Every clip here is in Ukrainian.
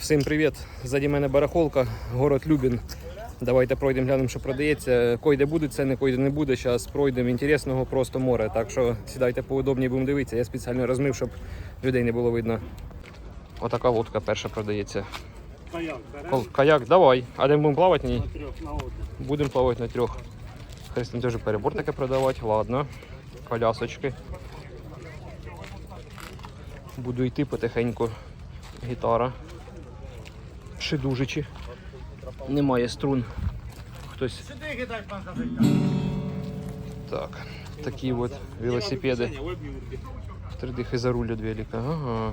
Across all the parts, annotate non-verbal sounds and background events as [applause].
Всім привіт! Ззаді мене барахолка, город Любін. Давайте пройдемо, глянемо, що продається. Койде буде ціни, койде не буде. Зараз пройдемо інтересного просто море. Так що сідайте поудобніше, будемо дивитися. Я спеціально розмив, щоб людей не було видно. Отака лодка перша продається. Каяк Кол- Каяк, давай. А де ми будемо плавати? Ні. трьох на. Будемо плавати на трьох. Христин теж перебор таке продавати. Ладно. Колясочки. Буду йти потихеньку. Гітара. Шидужичі. Немає струн. Хтось. Так. Такі от велосипеди. Тридихи за від велика. Ага.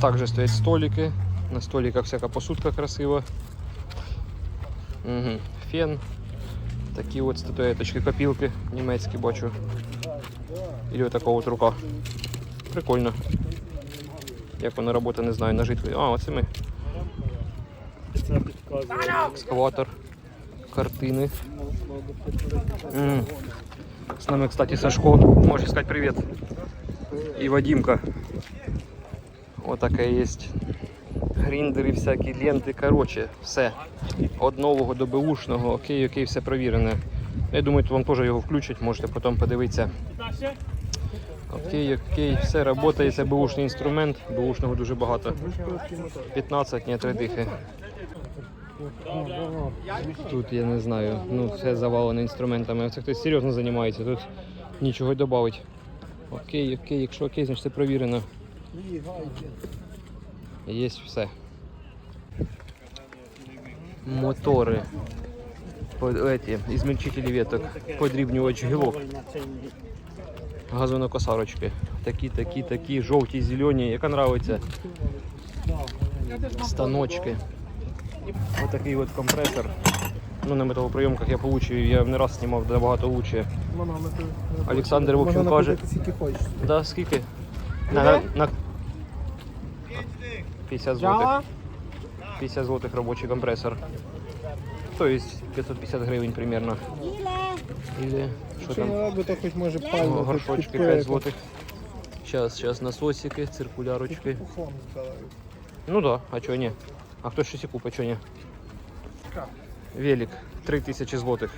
Также стоять столики. На столиках всяка посудка красива. Угу. Фен. Такі от статуеточки, копілки німецькі бачу. І ось така от рука. Прикольно. Як вона працює, не знаю, на житві. А, оце ми. Екскаватор. Картини. М. С нами, кстати, Сашко. Можешь сказать привет. И Вадимка. Вот такая есть. Гріндери, всякі ленти. Короче, все. Од нового до беушного. Окей, окей, все провірене. Я думаю, вам теж його включать, можете потім подивитися. Окей, окей, все працює, це беушний інструмент. Беушного дуже багато. 15, ні, три дихи. Тут я не знаю, ну все завалене інструментами. Це хтось серйозно займається, тут нічого й додати. Окей, окей, якщо окей, значить це провірено. Є все. Мотори. Ізмельчителі веток, подрібнювач гілок, газонокосарочки. Такі, такі, такі, жовті, зелені, яка нравиться. Станочки. Ось такий от компресор. Ну, на металоприйомках я получив, я не раз знімав набагато лучше. Олександр, в общем, каже. скільки хочеш. Да, скільки? На, на, на... 50 злотих. 50 злотих робочий компресор. То есть 550 гривень примерно. Или що там? О, горшочки 5 злотих. Сейчас, сейчас насосики, циркулярочки. Ну да, а чого ні? А хто щось і купить, ні? Велик 3000 злотих.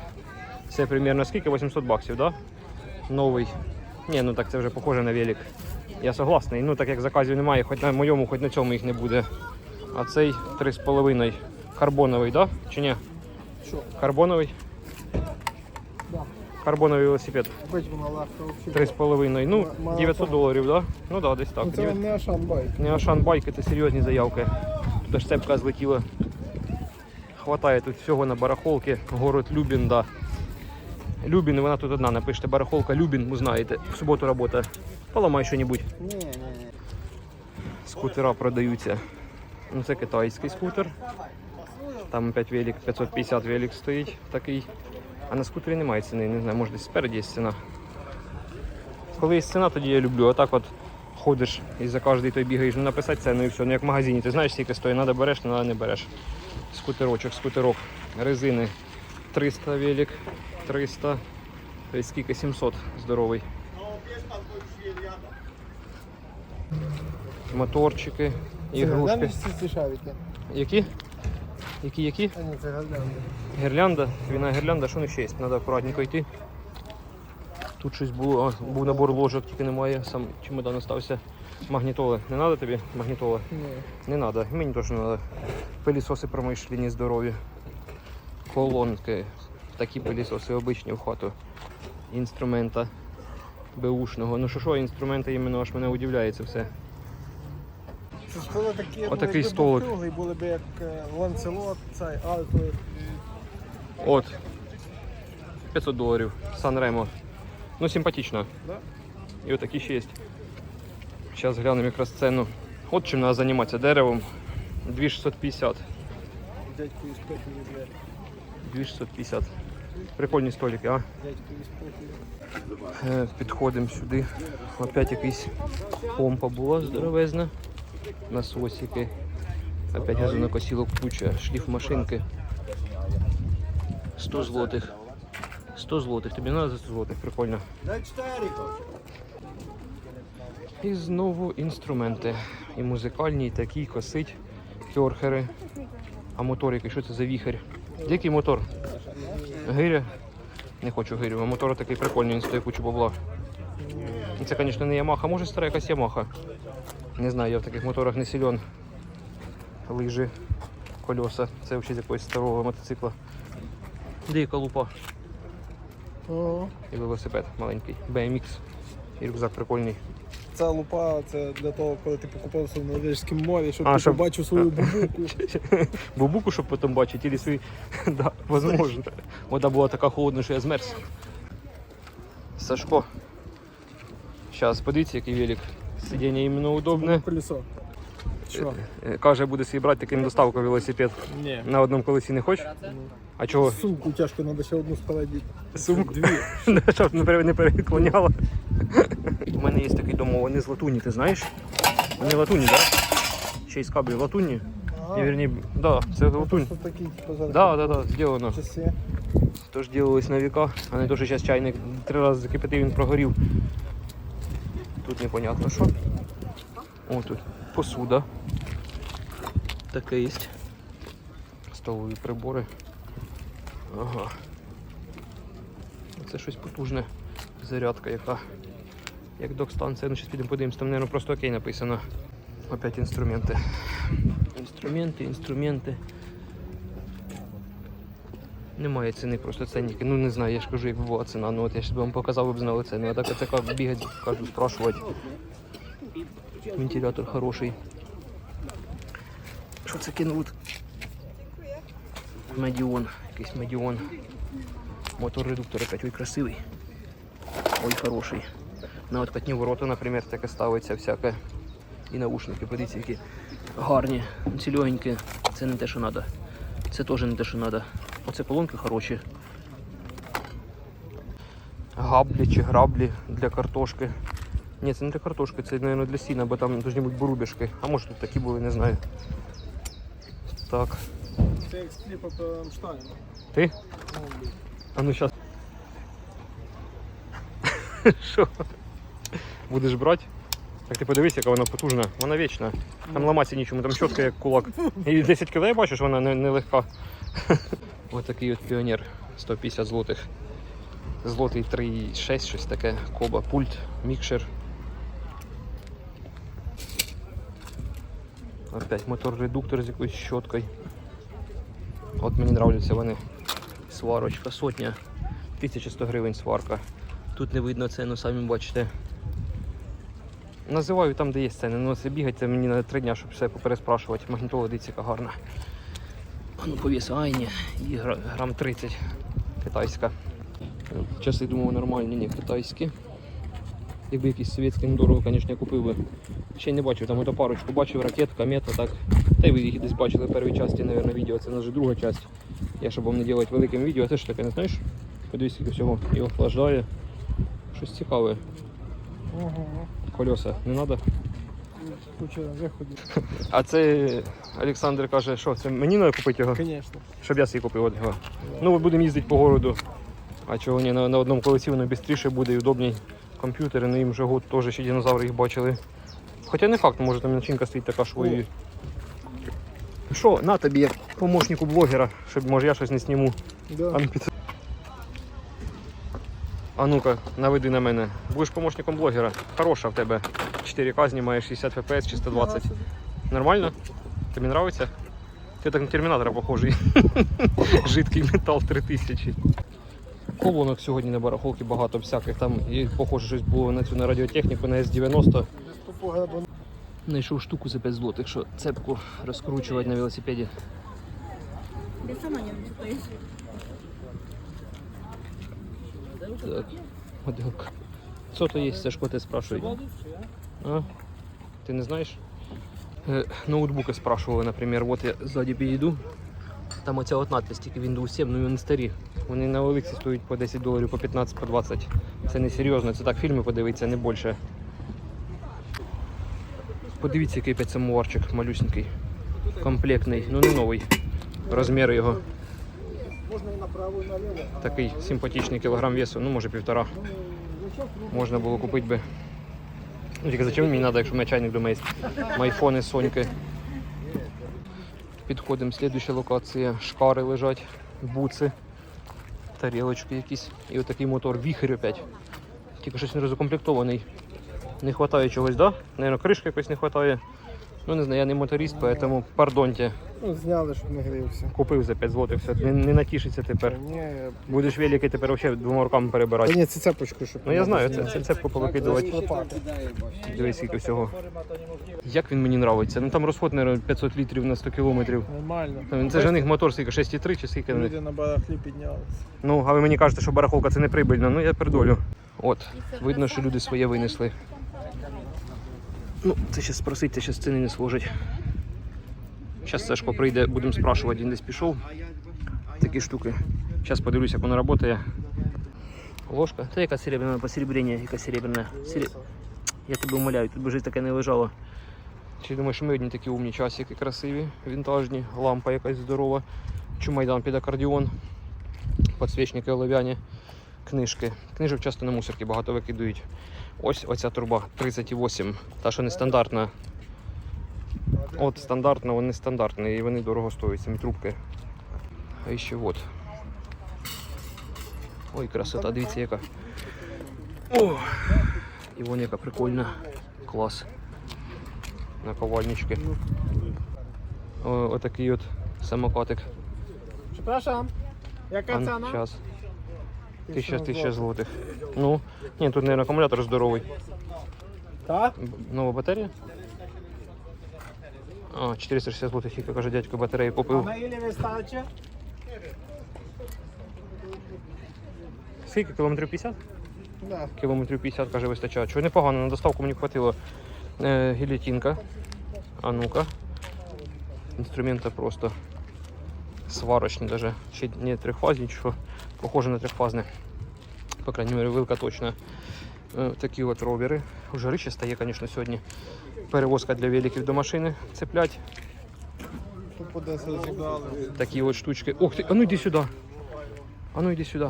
Це примерно скільки? 800 баксів, да? Новий. Ні, ну так це вже похоже на велик. Я согласний. Ну так як заказів немає, хоч на моєму, хоч на цьому їх не буде. А цей 3,5 карбоновий, да? Чи ні? Що? Карбоновий? Да. Карбоновий велосипед. Бить вона легко 3,5. Ну, 900 доларів, да? Ну да, десь так. Ну, це вам не Ашан байк. Не Ашан байки, це серйозні заявки. Цепка злетіла. Хватає тут всього на барахолки. Город Любін, да. Любін, вона тут одна. Напишите барахолка Любін, ви знаєте. В суботу робота. Поламай що-небудь. Ні. Скутера продаються. Ну, це китайський скутер. Там опять велик, 550 велик стоїть такий. А на скутері немає ціни, не знаю, може десь спереді є ціна. Коли є ціна, тоді я люблю. Отак от ходиш і за кожний той бігаєш, ну написати ціну і все. Ну як в магазині, ти знаєш, скільки стоїть, треба береш, треба не береш. Скутерочок, скутерок, резини 300 велик, 300, тобто скільки 700 здоровий. Моторчики, ігрушки. Це. Які? Які, які? Це. Гірлянда, війна гірлянда, що не ще є? Треба акуратненько йти. Тут щось було, а, був набор ложок, тільки немає, сам чемодан остався. Магнітоли. Не треба тобі магнітоли? Ні. Не треба, мені теж не треба. Пилісоси промишлені, здорові. Колонки. Такі пилісоси обичні в хату. Інструмента беушного. Ну що що, інструмента іменно аж мене удивляє це все. Це ж такі, Отакий якби столик. був круглий, були б як е, ланцелот, цей, альто. От. 500 доларів. Сан-Ремо. Ну, симпатично. Да? І отакі ще є. Зараз глянемо якраз ціну. От чим треба займатися деревом. 2650. Дядько із Петері, блядь. 2650. Прикольні столики, а? Е, Підходимо сюди. Опять якийсь помпа була здоровезна. Насосики. Опять газонокосілок куча, шліф машинки. 100 злотих. 100 злотих. Тобі треба за 100 злотих, прикольно. І знову інструменти. і музикальні, і такі, косить, кьорхери. А мотор який, що це за віхер? Який мотор? Гиря? Не хочу гирю, а мотор такий прикольний, він стоїть кучу бабла. І Це, звісно, не Ямаха, може стара якась Ямаха. Не знаю, я в таких моторах не силен. Лижі, колеса. Це взагалі з якогось старого мотоцикла. Де є колупа? Ага. І велосипед маленький. BMX. І рюкзак прикольний. Ця лупа це для того, коли ти покупався в Норвежському морі, щоб А, ти щоб- побачив свою [laughs] бабуку. Бабуку, щоб потім бачити, или свої. [laughs] да, возможно. Вода була така холодна, що я змерз. Сашко. Зараз, подивіться, який велик. Сидіння іменно удобне. Колесо. Що? Е, Каже, буде свій брати таким доставку велосипед. Ні. На одному колесі не хочеш? А чого? Сумку тяжко, треба ще одну спереді. Сумку? Дві. [laughs] Щоб не пере- не переклоняло. У мене є такий домов, вони з латуні, ти знаєш? Вони латуні, так? Да? Ще й з латуні. І, вірні, да, це латунь. Такі, типу, зараз. Да, да, да, сделано. Часи. Тож делались на века, а не то, що зараз чайник три рази закипятив, він прогорів. Тут непонятно що. О, тут посуда. Таке є. Столові прибори. Ага. Це щось потужне. Зарядка яка. Як док-станція. Ну, зараз підемо подивимось, там, мабуть, просто окей написано. Опять інструменти. Інструменти, інструменти. Немає ціни, просто ценники. Ну не знаю, я ж кажу, якби була ціна. Ну от я ж вам показав, ви б знали ціни. А так це бігати, кажу, спрашувати. Вентилятор хороший. Що це кинули? Медіон, якийсь медіон. Мотор редуктор опять ой красивий. Ой, хороший. На откатні ворота, наприклад, таке ставиться всяке. І наушники, подивіться, які гарні, ці легенькі. Це не те, що треба. Це теж не те, що треба. Оце колонки хороші. Габлі чи граблі для картошки. Ні, це не для картошки, це, мабуть, для сіна, бо там повинні бути бурубішки. А може тут такі були, не знаю. Так. Це як з кліпа Ти? А ну зараз. [laughs] Що? Будеш брати? Так ти подивись, яка вона потужна. Вона вічна. Там ламатися нічому, там чітка як кулак. І 10 кг бачиш, вона не, не легка. [laughs] Ось такий от піонер 150 злотих. Злотий 3,6, щось таке, коба, пульт, мікшер. Опять мотор-редуктор з якоюсь щоткою. От мені нравляться вони. Сварочка, сотня. 1100 гривень сварка. Тут не видно ціну, самі бачите. Називаю там, де є ціни. Ну це бігати це мені на три дня, щоб все попереспрашувати. Магнітола яка гарна. Ну повіс айні. І грам 30 китайська. Часи думав нормальні, ні, китайські. Якби якісь совєтські недорого, звісно, я купив би. Ще не бачив, там ото парочку бачив, ракетка, мета, так. Та й ви їх десь бачили в першій часті, мабуть, відео, це вже друга часть. Я щоб вам не робити великим відео, це ж таке, не знаєш? Подивись, скільки всього і охлаждає. Щось цікаве. Ага. Колеса не треба. [laughs] А це Олександр каже, що це мені треба купити його, Звісно. щоб я собі купив от його. Ну, ми будемо їздити по городу. А чого ні, на, на одному колесі воно швидше буде і удобній. Комп'ютери, ну їм вже год теж ще динозаври їх бачили. Хоча не факт, може там начинка стоїть така швою. Що, на тобі як помощнику блогера, щоб може я щось не зніму. Да. А ну, під... а ну-ка, наведи на мене. Будеш помощником блогера. Хороша в тебе. 4К знімаєш 60 FPS чи 120. Нормально? Тобі нравиться? Ти так на термінатора похожий. [laughs] Жидкий метал 3000. Колонок сьогодні на барахолці багато всяких. Там і похоже щось було на цю на радіотехніку на S90. Погребан. Знайшов штуку за 5 злотих, що цепку розкручувати на велосипеді. Так, моделка. Що то є, Сашко, ти спрашують? А? Ти не знаєш? Е, ноутбуки спрашували, наприклад, от я ззаді підійду. Там оця от надпись, тільки Windows 7, ну вони старі. Вони на Олексі стоять по 10 доларів, по 15, по 20. Це не серйозно, це так фільми подивитися, не більше. Подивіться, який опять самоварчик малюсенький. Комплектний, ну не новий. Розміри його. Такий симпатичний кілограм весу, ну може півтора. Можна було купити би. Ну, тільки зачем мені треба, якщо в мене чайник вдома є? Майфони, соньки. Підходимо, слідуюча локація. Шкари лежать, буци, тарілочки якісь. І отакий мотор, віхер опять. Тільки щось не розукомплектований. Не вистачає чогось, да? Наверно, кришки якось не вистачає. Ну не знаю, я не моторист, поэтому пардонте. Ну, зняли, щоб не грівся. Купив за 5 злотих, все, не, не натішиться тепер. Ні, Будеш великий тепер взагалі двома руками перебирати. Та ні, це цепочку, щоб Ну я знаю, це, це, це повикидувати. Дивись, скільки всього. Як він мені нравиться? Ну там розход, мабуть, 500 літрів на 100 кілометрів. Нормально. Це ж у них мотор скільки 6,3 чи скільки? Люди на барахлі піднялися. Ну, а ви мені кажете, що барахолка це не прибильно. Ну я передолю. От, видно, що люди своє винесли. Ну, це ще спросить, це ще з ціни не сложить. Зараз Сашко прийде, будемо спрашувати, він десь пішов. Такі штуки. Зараз подивлюсь, як вона працює. Ложка. Та яка серебряна посеребрення, яка серебряна. Сереб... Я тебе умоляю, тут би жити таке не лежало. Чи думаєш, ми одні такі умні часики красиві, вінтажні, лампа якась здорова, чумайдан під акордіон, підсвічники олов'яні, книжки. Книжок часто на мусорки багато викидують. Ось оця труба 38, та що нестандартна. От стандартна, вони стандартні і вони дорого стоять, самі трубки. А ще от. Ой, красота, дивіться яка. О! І вон яка прикольна. Клас. На ковальнички. О, Отакий от самокатик. Прошу, яка ціна? Тисяча тисяча злотих. Ну, ні, тут, мабуть, акумулятор здоровий. Так? Нова батарея? А, 460 злотих, як каже дядько, батарею купив. А на вистачить? Скільки? Кілометрів 50? Да. Кілометрів 50, каже, вистачає. Чого непогано, на доставку мені вистачило. е, гілітінка. А ну-ка. Інструмента просто сварочні даже. Чи не трихвазні, нічого. Похоже на трьохфазне. По крайней мере, вилка точно. Е, такі от ровери. Жарище стає, звісно, сьогодні. Перевозка для великів до машини цеплять. Тут по 10 зібрали. Такі от штучки. Ох ти, а ну йди сюди. А ну йди сюди.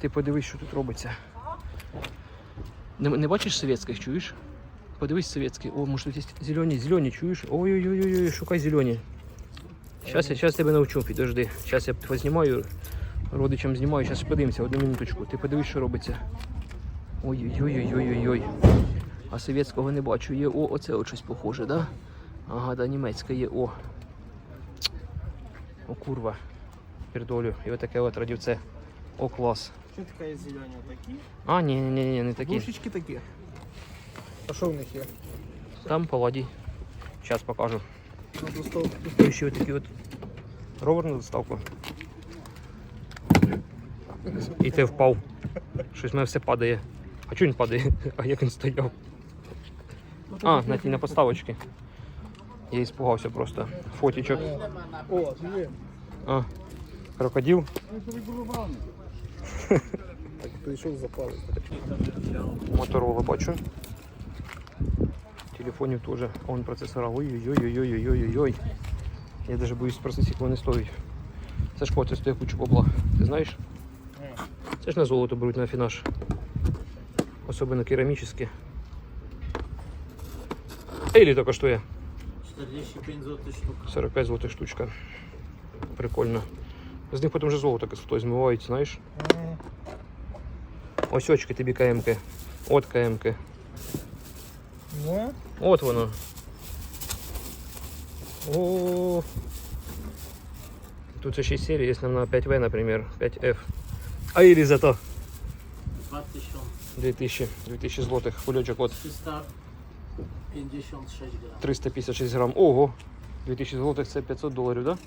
Ти подивись, що тут робиться. Не, не бачиш совєтських, чуєш? Подивись совєтські. О, може тут є зелені, зелені, чуєш? Ой-ой-ой, шукай зелені. Щас я щас тебе навчу, підожди. Щас я познімаю, Родичам знімаю, щас подивимося, одну минуточку. Ти подивись, що робиться. Ой-ой-ой-ой-ой-ой. А совєтського не бачу. Є, о, оце от щось похоже, да? Ага, да, німецьке є, о. О, курва. Пердолю. І отаке от радівце. О, клас. Що таке зелені такі? А, ні, ні, ні, не такі. Душечки такі. А що в них є? Там паладі. Зараз покажу. Ще отакі от ровер на доставку. І ти впав. Щось в мене все падає. А чого він падає? [laughs] А як він стояв? А, на тій на подставочці. Я іспугався просто. Фотічок. А, крокодил. Прийшов запалити. Моторола бачу. Телефонів теж. Он процесора. Ой-ой-ой-ой-ой-ой-ой. Я даже боюсь спросити, скільки вони стоять. Це ж це стоїть кучу бабла. Ти знаєш? Це ж на золото беруть на афінаж. Особливо керамічне. Ейлі то коштує. 45 зł штука. 45 злотих штучка. Прикольно. З них потім вже золото кислотой змивають, знаєш. Ось очки тобі КМки. От КМки. Ну, От воно. О. Тут ще серії, є нам на 5В, наприклад, 5F. А или зато 2000 2000, 2000 злотих. Кульочок от 356 gram. 356 грам. Ого! 2000 злотих це 500 доларів, да?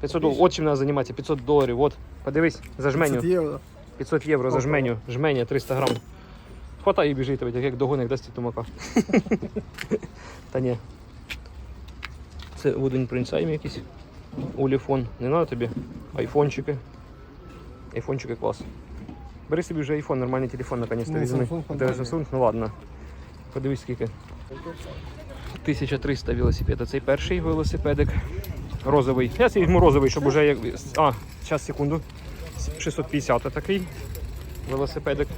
500 доларів. От чим треба займатися, 500 доларів. От, подивись, за 50 жменю. євро. 500 євро за жменю. Жменя 300 грам. Хватай і біжить, як як догоник дасть тумака. [laughs] Та ні. Це Wooden Prince якісь. Уліфон. Не треба тобі? Айфончики. Айфончики клас. Бери собі вже айфон, нормальний телефон наконець-то Ну, візьми. Samsung Samsung? Ну ладно. Подивись скільки. 1300 велосипед. Цей перший велосипедик. Розовий. Я собі візьму розовий, щоб уже як. А, зараз секунду. 650 такий велосипедик.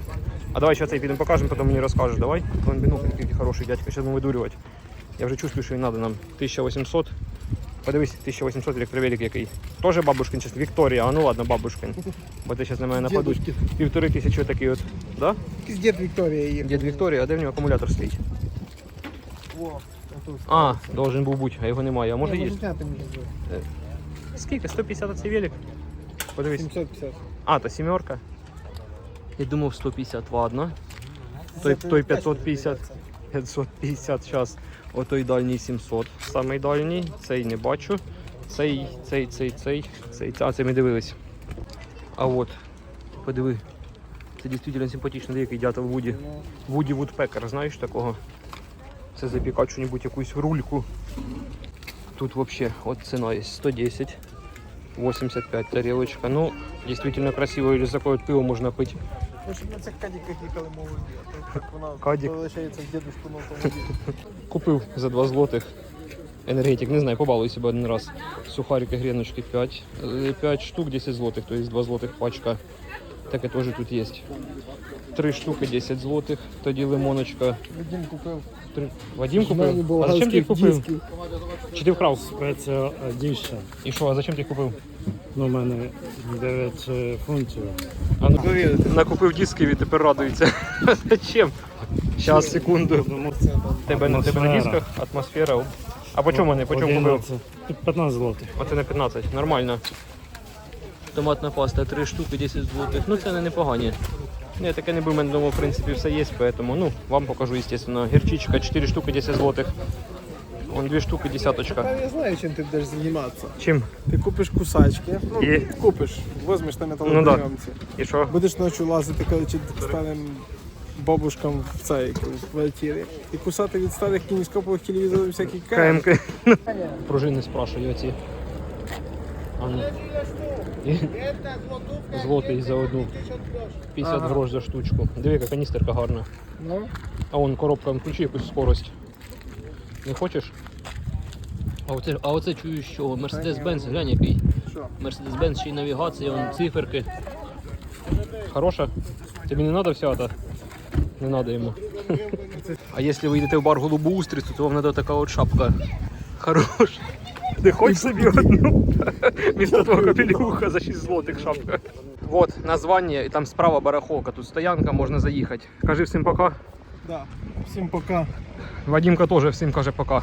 А давай ще цей підемо покажемо, потім мені розкажеш. Давай. Вон бінокль який хороший дядька, зараз будемо видурювати. Я вже чувствую, що він треба нам 1800. Подивись, 1800 електровелик який. Тоже бабушкин, чесно, Вікторія, а ну ладно, бабушкин. Бо ти зараз на мене нападуть. Півтори тисячі такий от. Да? Дід Вікторія їх. Дід Вікторія, а де в нього акумулятор стоїть? Во. А, должен був бути, а його немає. А може є? зняти. Скільки? 150 цей велик? Подивись. 750. А, то сімерка. Я думав 150, ладно. Той, той 550. 550 зараз. Отой дальній 700. Самий дальній. Цей не бачу. Цей, цей, цей, цей, цей. А, це ми дивились. А от, подиви. Це дійсно симпатично, деякий дятел Вуді. Вуді Вудпекер, знаєш такого? Це запікати що-небудь якусь рульку. Тут вообще от ціна є 110, 85 тарелочка. Ну, действительно красиво, или за пиво можно пить. Ну, щоб на цих кадіках їхали молоді, а так вона Кадік. залишається в дідушку на автомобілі. Купив за 2 злотих. Енергетик, не знаю, побалуй себе один раз. Сухарики, греночки 5. 5 штук 10 злотих, то есть 2 злотих пачка. Таке теж тут є. 3 штуки 10 злотих, тоді лимоночка. Вадим купив. Три... Вадим купив? А зачем ти їх купив? Чи ти вкрав? Спеція Edition. І що, а зачем ти їх купив? Ну, у мене 9 е, фунтів. А ну, накупив дисків і тепер радується. [laughs] Зачем? Зараз, секунду. Тебе, на тебе на дисках атмосфера. А по чому вони? По чому купив? 11. 15 злотих. Оце на 15, нормально. Томатна паста 3 штуки, 10 злотих. Ну це не непогані. Ну, Я таке не був, в мене вдома, в принципі, все є, поэтому, ну, вам покажу, естественно. Гірчичка 4 штуки, 10 злотих. Вон 2 штуки, десяточка. Та я знаю, чим ти будеш займатися. Чим? Ти купиш кусачки, ну, І? купиш, возьмеш на Ну металоприйомці. І що? Будеш ночі лазити, чи старим бабушкам в цей в квартирі. І кусати від старих кінескопових телевізорів всякі КМ. КМК. Пружини спрашую оці. А ну. І- Злотий за одну. 50 Ага. грош за штучку. Диви, яка каністерка гарна. Ну, А вон коробка, включи якусь скорость. Не хочеш? А оце, а оце чую, що Mercedes-Benz, глянь який. Mercedes-Benz ще й навігація, вон циферки. Хороша? Тобі не треба вся та? Не треба йому. А якщо ви йдете в бар голубу устрицю, то вам треба така от шапка. Хороша. Ти хочеш собі одну? Місто твого капелюха за 6 злотих шапка. Вот названня, і там справа барахолка, тут стоянка, можна заїхати. Кажи всім пока. Да. Всім пока. Вадимка теж всім каже пока.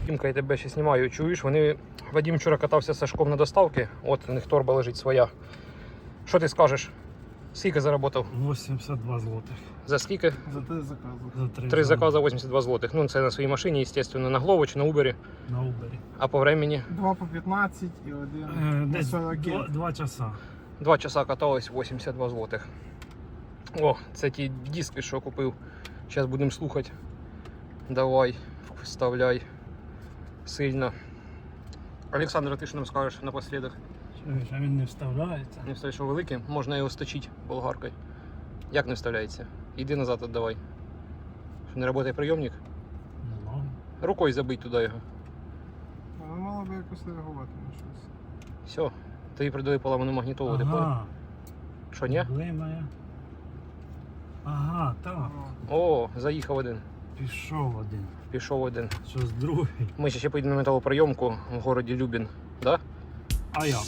Вадимка, я тебе ще знімаю, чуєш? Вони... Вадим вчора катався з Сашком на доставки, от у них торба лежить своя. Що ти скажеш? Скільки заработав? 82 злотих. За скільки? За те заказу. За 3 Три закази 82 злотих. Ну, це на своїй машині, звісно, на Глово чи на Убері. На Uber. А по времени Два по 15 і один Е, по Десь 40. 2, 2 часа. 2 часа катались 82 злотих. О, це ті диски, що купив. Зараз будемо слухати. Давай, вставляй. Сильно. Олександр, ти що нам скажеш напослідок? А він не вставляється. Не вставляєш, що велике, можна його сточити болгаркою. Як не вставляється? Іди назад віддавай. Що не працює прийомник? Ну, ладно. Рукою забий туди його. Але мало би якось реагувати на щось. Все. Тобі придали поламану магнітолу, ти понял? Що, ні? Блимає. Ага, так. О, заїхав один. Пішов один. Пішов один. Щось другий. Ми ще поїдемо на металоприйомку в городі Любін. Да? А як?